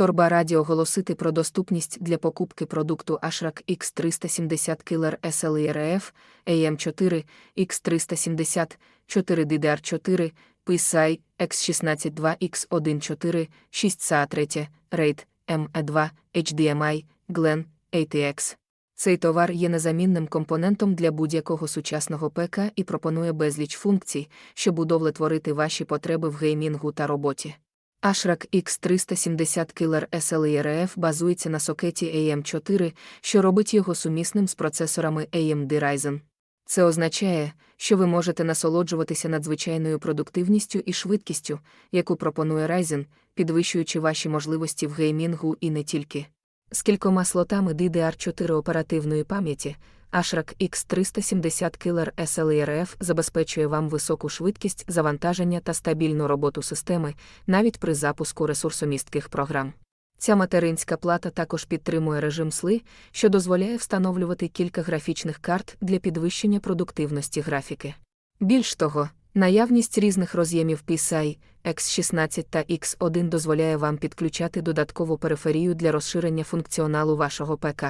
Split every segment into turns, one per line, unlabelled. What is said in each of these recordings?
Торба раді оголосити про доступність для покупки продукту Ashrak X370 Killer SLERF, AM4, X370, 4DDR4, PSI, X162X14, 6SA3, RAID, ME2, HDMI, GLEN, ATX. Цей товар є незамінним компонентом для будь-якого сучасного ПК і пропонує безліч функцій, щоб удовлетворити ваші потреби в геймінгу та роботі. Ashrak X370 Killer SLERF базується на сокеті AM4, що робить його сумісним з процесорами AMD Ryzen. Це означає, що ви можете насолоджуватися надзвичайною продуктивністю і швидкістю, яку пропонує Ryzen, підвищуючи ваші можливості в геймінгу і не тільки. З кількома слотами DDR4 оперативної пам'яті, Ashrak X370 Killer SLERF забезпечує вам високу швидкість завантаження та стабільну роботу системи, навіть при запуску ресурсомістких програм. Ця материнська плата також підтримує режим сли, що дозволяє встановлювати кілька графічних карт для підвищення продуктивності графіки. Більш того, наявність різних роз'ємів PCI, X16 та X1 дозволяє вам підключати додаткову периферію для розширення функціоналу вашого ПК.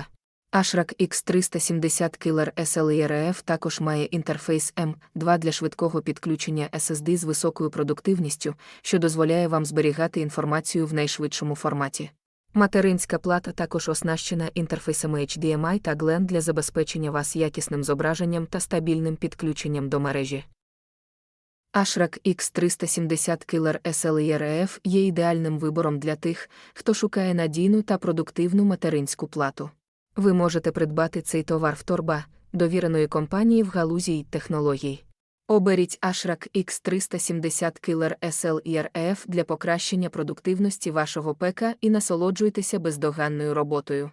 Ashrak X370 Killer SLERF також має інтерфейс M2 для швидкого підключення SSD з високою продуктивністю, що дозволяє вам зберігати інформацію в найшвидшому форматі. Материнська плата також оснащена інтерфейсами HDMI та GLEN для забезпечення вас якісним зображенням та стабільним підключенням до мережі. Ashrak X370 Killer SLERF є ідеальним вибором для тих, хто шукає надійну та продуктивну материнську плату. Ви можете придбати цей товар в торба, довіреної компанії в галузі й технологій. Оберіть Ashrak X370 Killer SLIRF для покращення продуктивності вашого пека і насолоджуйтеся бездоганною роботою.